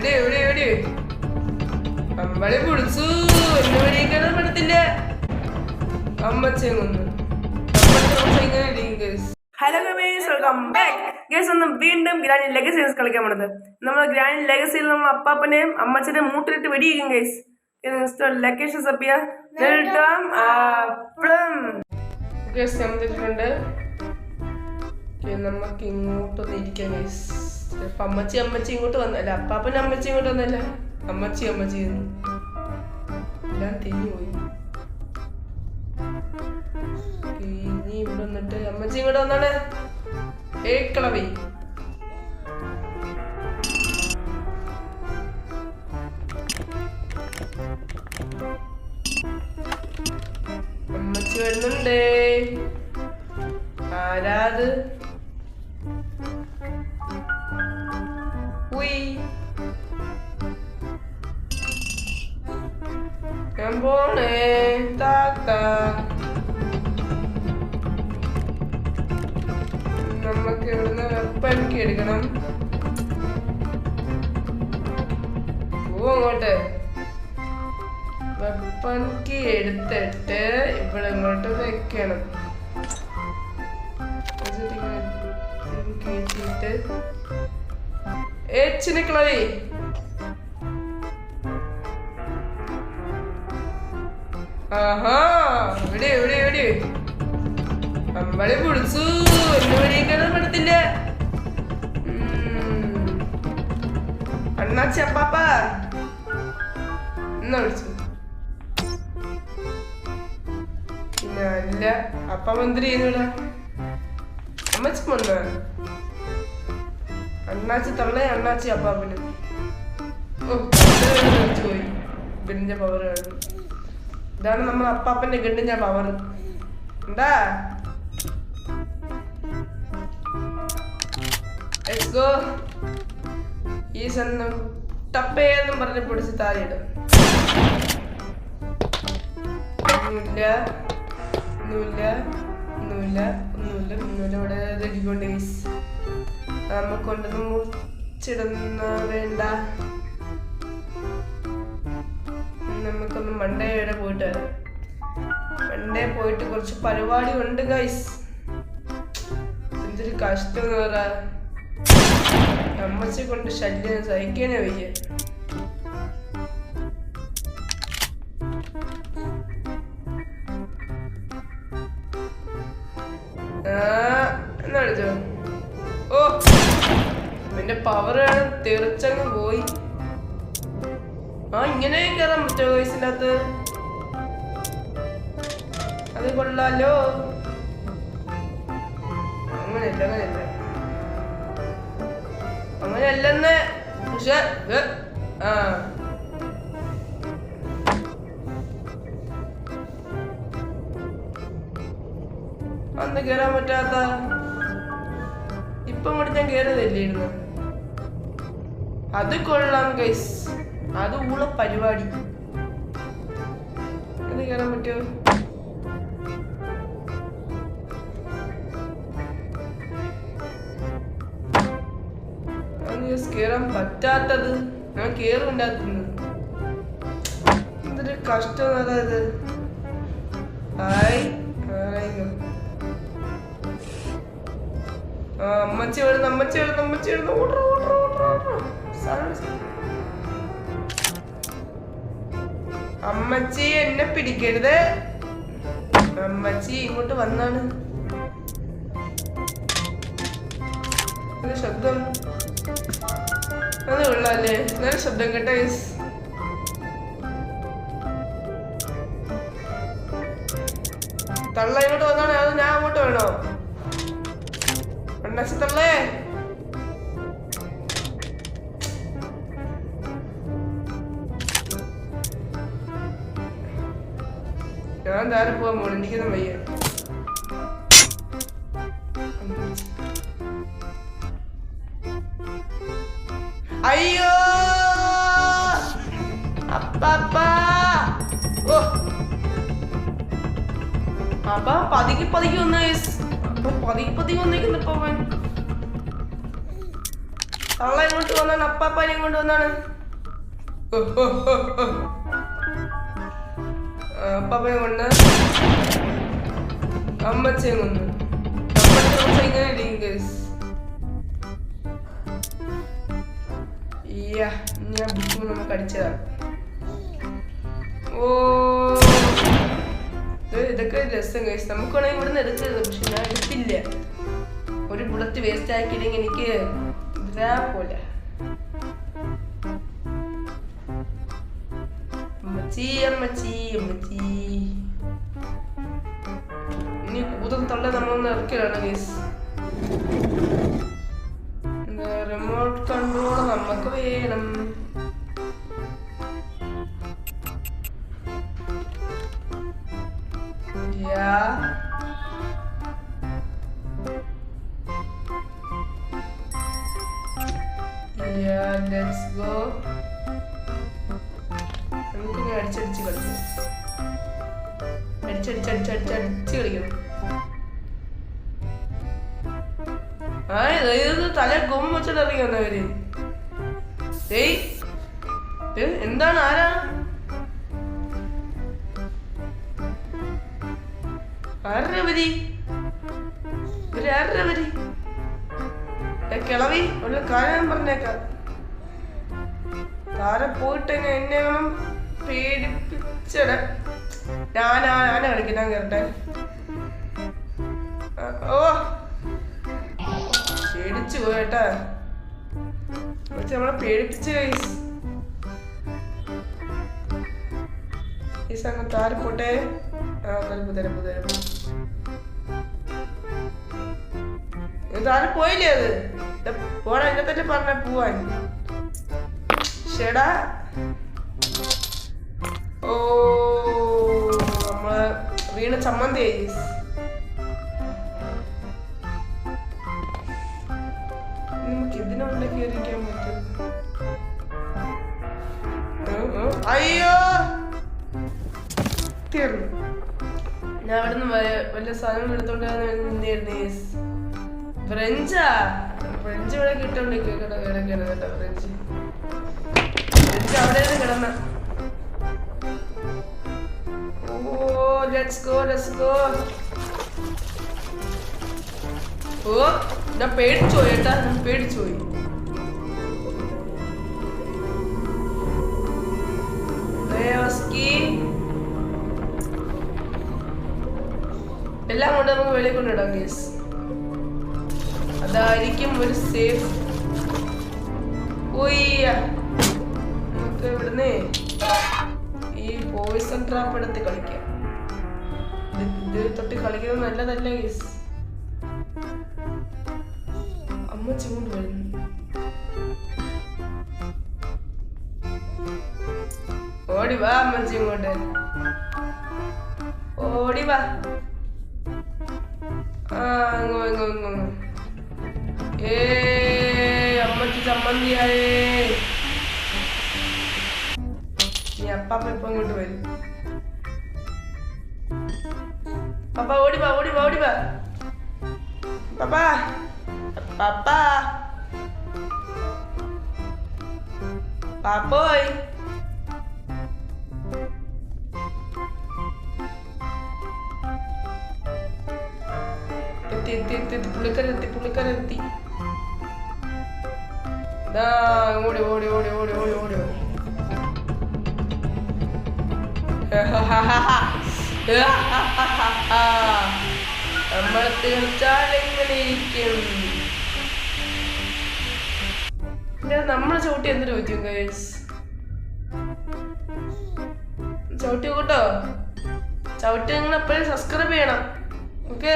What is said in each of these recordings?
എവിടെ എവിടെ എവിടെ? അമ്മളെ പൊളിച്ചു. എന്നെ വിളിക്കണം പടത്തില്ല അമ്മച്ചെ കൊന്നു. Hello gamers welcome back guys ഒന്ന് വീണ്ടും ഗ്രാൻഡ് ലെഗസീസ് കളിക്കാൻ പോണത്. നമ്മൾ ഗ്രാൻഡ് ലെഗസിയിൽ നമ്മൾ അപ്പാപ്പനെയും അമ്മച്ചനെയും മൂട്ടിലിട്ട് വെടിയിക്കും ഗേസ് ലൊക്കേഷൻ സപ്പിയ നെൽട്ടാം ആപ്പിളം Okay, നമുക്ക് ഇങ്ങോട്ടൊന്ന് ഇരിക്കാം ഗൈസ് ഇപ്പൊ അമ്മച്ചി അമ്മച്ചി ഇങ്ങോട്ട് വന്നല്ല? അപ്പാപ്പൻ അമ്മച്ചി ഇങ്ങോട്ട് വന്നല്ല? അമ്മച്ചി അമ്മച്ചി എന്ന്. എല്ലാം തിരിഞ്ഞുപോയി ഇനി ഇവിടെ വന്നിട്ട് അമ്മച്ചി ഇങ്ങോട്ട് വന്നാണ്. ഏക്കളവി അമ്മച്ചി വരുന്നുണ്ടേ. ആരാത് ഞാൻ പോണേ താത്ത നമുക്ക് ഇവിടുന്ന് വെപ്പനിക്ക് എടുക്കണം. പോവും അങ്ങോട്ട്. വെപ്പനിക്ക് എടുത്തിട്ട് ഇവിടെ ഇങ്ങോട്ട് വെക്കണം. കേട്ടിട്ട് ഏച്ചിനെ കളവി നമ്മളെ വിളിച്ചു എന്നെ വിളിക്കണം പടത്തില്ല അണ്ണാച്ചി അപ്പാപ്പ. എന്നാ വിളിച്ചു? അല്ല അപ്പ മന്ത്രി ചെയ്യുന്നില്ല അമ്മച്ചി മണ്ണ അണ്ണാച്ചി തള്ളേ അണ്ണാച്ചി അപ്പാപ്പന്. ഓ പോയി. പിരിഞ്ഞ പവർ കാണും ഇതാണ് നമ്മൾ അപ്പാപ്പന്റെ ഗണ്ണിന്റെ പവർ എന്താ? ഈ സന്നം ടപ്പേന്നും പറഞ്ഞ് പൊടിച്ച് താഴെയിടും. ഒന്നുമില്ല ഒന്നുമില്ല വേണ്ട. നമുക്കൊന്ന് മണ്ടേ വരെ പോയിട്ട് വരാം. മണ്ടേ പോയിട്ട് കുറച്ച് പരിപാടി ഉണ്ട് ഗൈസ് എന്തൊരു കഷ്ടം എന്ന് പറയാ അമ്മച്ചെ കൊണ്ട് ശല്യം സഹിക്കാനേ വയ്യ. ആ, എന്നാ ഓ എന്റെ പവർ തെറിച്ചങ്ങ് ഇങ്ങനെ കയറാൻ പറ്റുമോ വയസ്സിന്റെ അകത്ത് അത് കൊള്ളാലോ. അങ്ങനെയല്ല അങ്ങനെയല്ല. അങ്ങനെയല്ലെന്ന്. പക്ഷെ ആ. അന്ന് കേറാൻ പറ്റാത്ത. ഇപ്പം കൂടി ഞാൻ കേറിയതല്ലേയിരുന്നു അത് കൊള്ളാം ഗൈസ്. അത് ഊള പരിപാടി. എന്ന് കേറാൻ പറ്റുമോ? കേറാൻ പറ്റാത്തത്. ഞാൻ കേറുണ്ടാക്കുന്നു എന്തൊരു കഷ്ടം അതായത് ഹായ് അമ്മച്ചി വരുന്നു അമ്മച്ചി വരുന്നു അമ്മച്ചി വരുന്നു. ഓട്ടോ ഓട്ടോ ഓട്ടോ ഓട്ടോ സാധനം. അമ്മച്ചി എന്നെ പിടിക്കരുത്. അമ്മച്ചി ഇങ്ങോട്ട് വന്നാണ്. ശബ്ദം. അത് ഉള്ളല്ലേ നല്ല ശബ്ദം കേട്ടോ. തള്ള ഇങ്ങോട്ട് വന്നാണ്. അത് ഞാൻ അങ്ങോട്ട് വേണോ? തള്ളേ. ഞാൻ താരം പോവാൻ പോണു എനിക്കൊന്നും വയ്യ. അയ്യോ! അപ്പാപ്പാ! ഓ! അപ്പൊ പതുക്കി പതുക്കി വന്ന അപ്പൊ പതുക്കി പതുക്കി വന്നേക്കുന്നു ഇപ്പൊ അവൻ. തള്ള ഇങ്ങോട്ട് വന്നാണ് അപ്പാപ്പാനെ ഇങ്ങോട്ട് വന്നാണ്. അപ്പാപ്പനെ കൊണ്ട് അമ്മച്ചയും കൊന്നു പക്ഷെ ഞാൻ ഒരു ബുള്ളറ്റ് വേസ്റ്റ് ആക്കിയില്ലെങ്കിൽ എനിക്ക് ഇതാ പോലെ. അമ്മച്ചി അമ്മച്ചി അമ്മച്ചി ഇനി കൂതം തള്ള നമ്മളൊന്ന് ഇറക്കിയാണ് ഗേസ് അടിച്ചടിച്ചടിച്ചടിച്ചടിച്ച് കളിക്കണം ആ ഇത് തല ഗും വെച്ചിട്ട് ഇറങ്ങി വന്നവര് ഏയ് എന്താണ് ആരാ? ആരുടെ വരി ഇവർ ആരുടെ വരി കിളവി ഉള്ള കാര്യം പറഞ്ഞേക്കാം. താര പോയിട്ട് ഇനി എന്നെ വേണം പേടിപ്പിച്ചട. ഞാൻ ആന കളിക്കാൻ കേട്ടെ ഓ. പേടിച്ചു പോയേട്ടാ പക്ഷെ നമ്മളെ പേടിപ്പിച്ച് ഈ സംഘം താര പോട്ടെ? ആ തരപ്പ് തരപ്പ് തരപ്പ് ഇത് പോയില്ലേ അത്? പോടാ എന്നെ തന്നെ പറഞ്ഞ പോവാൻ. ഷെടാ ഓ. വീണ ചമ്മന്തി നമുക്ക് ഇതിനുള്ള കയറിയിരിക്കാൻ പറ്റും. അയ്യോ! തീർന്നു. ഞാൻ അവിടുന്ന് വ- വല്ല സാധനം എടുത്തോണ്ട് നിന്നായിരുന്നു യെസ് ഫ്രഞ്ചാ ഫ്രഞ്ച് ഇവിടെ കിടക്കാണ് കേട്ടോ ഫ്രഞ്ച് ഫ്രഞ്ച് അവിടെയാണ് കിടന്ന. ലെറ്റ്സ് ഗോ ലെറ്റ്സ് ഗോ ഓ ഞാൻ പേടിച്ചു പോയി ഏട്ടാ ഞാൻ പേടിച്ചു പോയി. എല്ലാം കൊണ്ട് നമുക്ക് വെളിയിൽ കൊണ്ടിടാം കേസ് അതായിരിക്കും ഒരു സേഫ് നമുക്ക് ഇവിടുന്ന് ഈ പോയിസൺ ട്രാപ്പ് എടുത്ത് കളിക്കാം. ഇത് തൊട്ട് കളിക്കുന്നത് നല്ലതല്ല ഗീസ് അമ്മ ചൂണ്ട് വരുന്നു. ഓടി വാ അമ്മച്ചി ഇങ്ങോട്ട്. ഓടി വാ. ആ അങ്ങോ അങ്ങോ അങ്ങോ ഏ അമ്മച്ചി ചമ്മന്തിയായേ. നീ അപ്പാപ്പ ഇപ്പൊ ഇങ്ങോട്ട് വരും. പപ്പ ഓടി വാ ഓടി വാ ഓടി വാ പപ്പ പപ്പ പാപ്പോയ് എത്തി എത്തി എത്തി എത്തി പുള്ളിക്കാരെത്തി പുള്ളിക്കാരെത്തി ദാ ഓടി ഓടി ഓടി ഓടി ഓടി ഓടി ഓടി നമ്മൾ തീർച്ചാൽ എങ്ങനെ ഇരിക്കും. നമ്മൾ ചവിട്ടി എന്ത് ചോദിക്കും ഗൈസ് ചവിട്ടി കൂട്ടോ? ചവിട്ടി നിങ്ങൾ എപ്പോഴും സബ്സ്ക്രൈബ് ചെയ്യണം. ഓക്കെ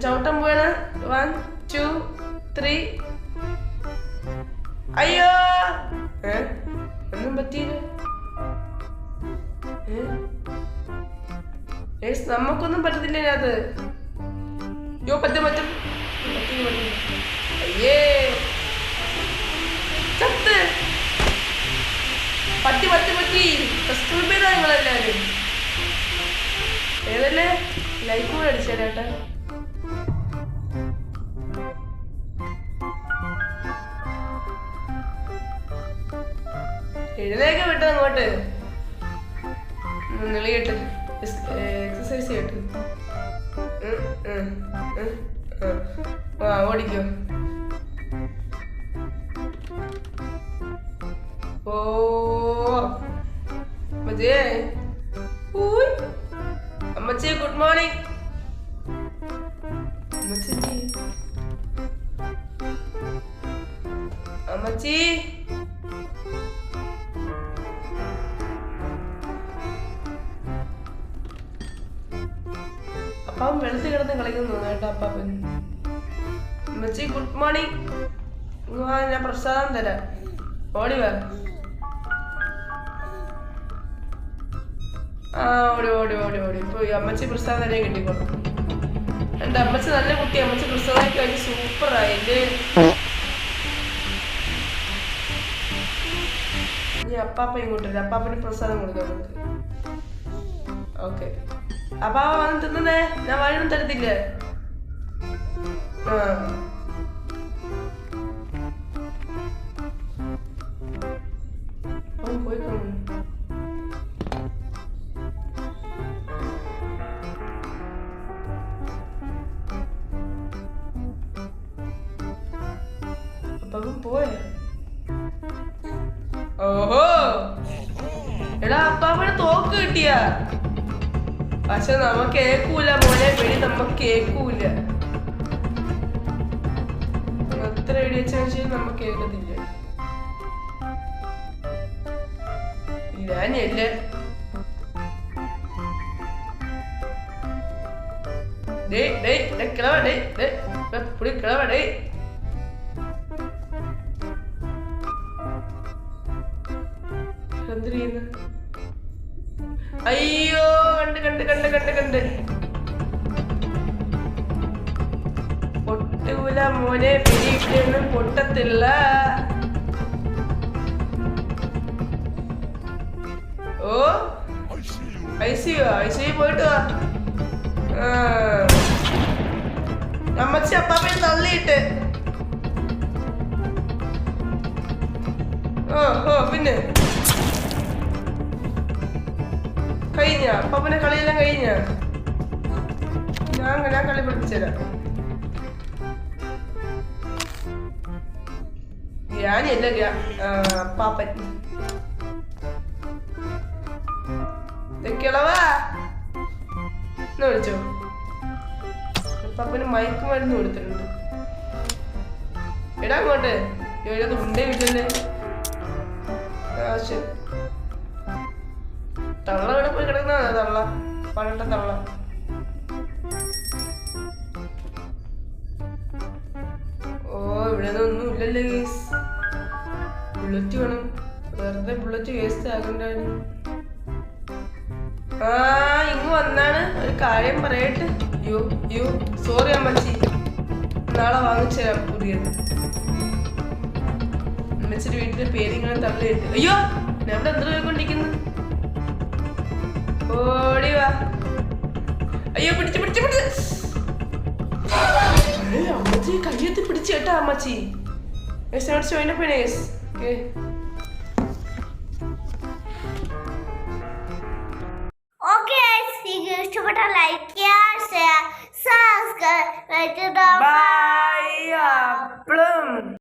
ചവിട്ടം പോയാണ് വൺ ടു ത്രീ അയ്യോ! ഏ? ഒന്നും പറ്റിയില്ല. ഏ? നമുക്കൊന്നും പറ്റത്തില്ല അത് യോ പറ്റും പറ്റും. അയ്യേ. ചത്ത്. പറ്റി പറ്റി പറ്റി സബ്സ്ക്രൈബ് ചെയ്താ നിങ്ങളെല്ലാരും? ഏതല്ലേ? ലൈക്ക് കൂടെ അടിച്ചേരാട്ടെ എഴുതേക്ക് വിട്ടത് അങ്ങോട്ട്. നിളിയട്ട് എക്സസൈസ് ചെയ്യട്ട് ഉം, ഉം, ഉം, ഉം. ആ ഓടിക്കോ ഓ അമ്മച്ചേ ഊയ്. അമ്മച്ചി ഗുഡ് മോർണിംഗ് അമ്മച്ചി അമ്മച്ചി വെളുത്ത് കിടന്ന് കളിക്കുന്നു. കേട്ടോ അപ്പാപ്പൻ അമ്മച്ചി ഗുഡ് മോർണിംഗ് ഞാൻ പ്രസാദം തരാം. ഓടി വാ. ആ ഓടി ഓടി ഓടി ഓടി. ഇപ്പൊ അമ്മച്ചി പ്രസാദം തന്നെ കിട്ടിക്കോളും എന്റെ അമ്മച്ചി നല്ല കുട്ടി. അമ്മച്ചി പ്രസാദമൊക്കെ കഴിഞ്ഞ് സൂപ്പറായി എന്റെ ഇനി അപ്പാപ്പ ഇങ്ങോട്ട് വരും. അപ്പാപ്പന് പ്രസാദം കൊടുക്കാം നമുക്ക്. ഓക്കെ. അപ്പാപ്പ വന്ന് തിന്നേ ഞാൻ വഴിയൊന്നും തരത്തില്ലേ. ആ. പോയി പോയ. ഓഹോ. എടാ അപ്പാമ്മയുടെ തോക്ക് കിട്ടിയ. പക്ഷെ നമ്മ കേക്കൂല മോനെ വെടി നമ്മ കേക്കൂല. എത്ര വെടി വെച്ചാൽ നമുക്ക് കേൾക്കത്തില്ല ഞാനല്ല ഡേയ് ഡേയ് ഡേ കിളവ ഡേയ് ഡേ പുടി കിളവ അയ്യോ കണ്ട് കണ്ട് കണ്ട് കണ്ട്. പൊട്ടൂല മോനെ പിടിയിട്ടൊന്നും പൊട്ടത്തില്ല. ഓ ഐസിയോ ഐസിയോ പോയിട്ട് വാ. അമ്മച്ചി അപ്പാപ്പനെ തള്ളിയിട്ട്. ഓ ഓ പിന്നെ. കഴിഞ്ഞ? അപ്പാപ്പനെ കളിയെല്ലാം കഴിഞ്ഞ? ഞാൻ ഞാൻ കളി പഠിപ്പിച്ചുതരാം ഞാനല്ല പാപ്പൻ കിളവാ എന്ന് വിളിച്ചോ? അപ്പാപ്പന് മയക്ക് മരുന്ന് കൊടുത്തിട്ടുണ്ട്. എടാ അങ്ങോട്ട്. ഏഴത് ഉണ്ടേ വിട്ടല്ലേ ആ ശരി. തള്ള ഇവിടെ പോയി കിടക്കുന്ന തള്ള. ഓ ഇവിടെ ഒന്നും ഇല്ലല്ലോ കേസ് വേണം. വെറുതെ ബുള്ളറ്റ് വേസ്റ്റ് ആകണ്ടായിരുന്നു ആ ഇങ്ങ് വന്നാണ്. ഒരു കാര്യം പറയട്ടെ. യു യു സോറി അമ്മച്ചി. നാളെ വാങ്ങിച്ചു തരാം പുതിയത്. അമ്മച്ചിയുടെ പേര് ഇങ്ങനെ തള്ളിയിട്ട്. അയ്യോ ഞാൻ ഇവിടെ പിടിച്ച് പിടിച്ച്. അമ്മച്ചി കയ്യെത്തി പിടിച്ച് കേട്ടാ അമ്മച്ചി. Yes notes join up okay okay